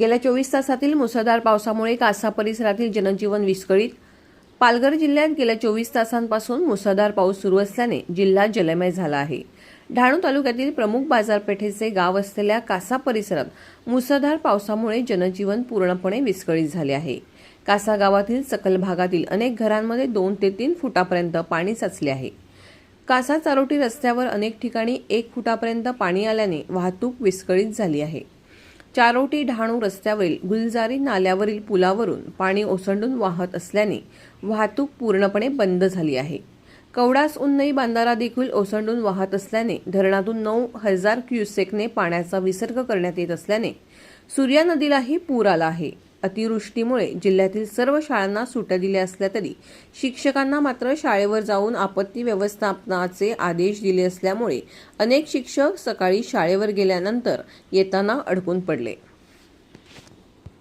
गेल्या चोवीस तासातील मुसळधार पावसामुळे कासा परिसरातील जनजीवन विस्कळीत. पालघर जिल्ह्यात गेल्या चोवीस तासांपासून मुसळधार पाऊस सुरू असल्याने जिल्हा जलमय झाला आहे. डहाणू तालुक्यातील प्रमुख बाजारपेठेचे गाव असलेल्या कासा परिसरात मुसळधार पावसामुळे जनजीवन पूर्णपणे विस्कळीत झाले आहे. कासा गावातील सकल भागातील अनेक घरांमध्ये दोन ते तीन फुटापर्यंत पाणी साचले आहे. कासा चारोटी रस्त्यावर अनेक ठिकाणी एक फुटापर्यंत पाणी आल्याने वाहतूक विस्कळीत झाली आहे. चारोटी डहाणू रस्त्यावरील गुलजारी नाल्यावरील पुलावरून पाणी ओसंडून वाहत असल्याने वाहतूक पूर्णपणे बंद झाली आहे. कवडास उन्नई बांधारा देखील ओसंडून वाहत असल्याने धरणातून नऊ हजार क्युसेकने पाण्याचा विसर्ग करण्यात येत असल्याने सूर्या नदीलाही पूर आला आहे. अतिवृष्टीमुळे जिल्ह्यातील सर्व शाळांना सुट्या दिल्या असल्या तरी शिक्षकांना मात्र शाळेवर जाऊन आपत्ती व्यवस्थापनाचे आदेश दिले असल्यामुळे अनेक शिक्षक सकाळी शाळेवर गेल्यानंतर येताना अडकून पडले.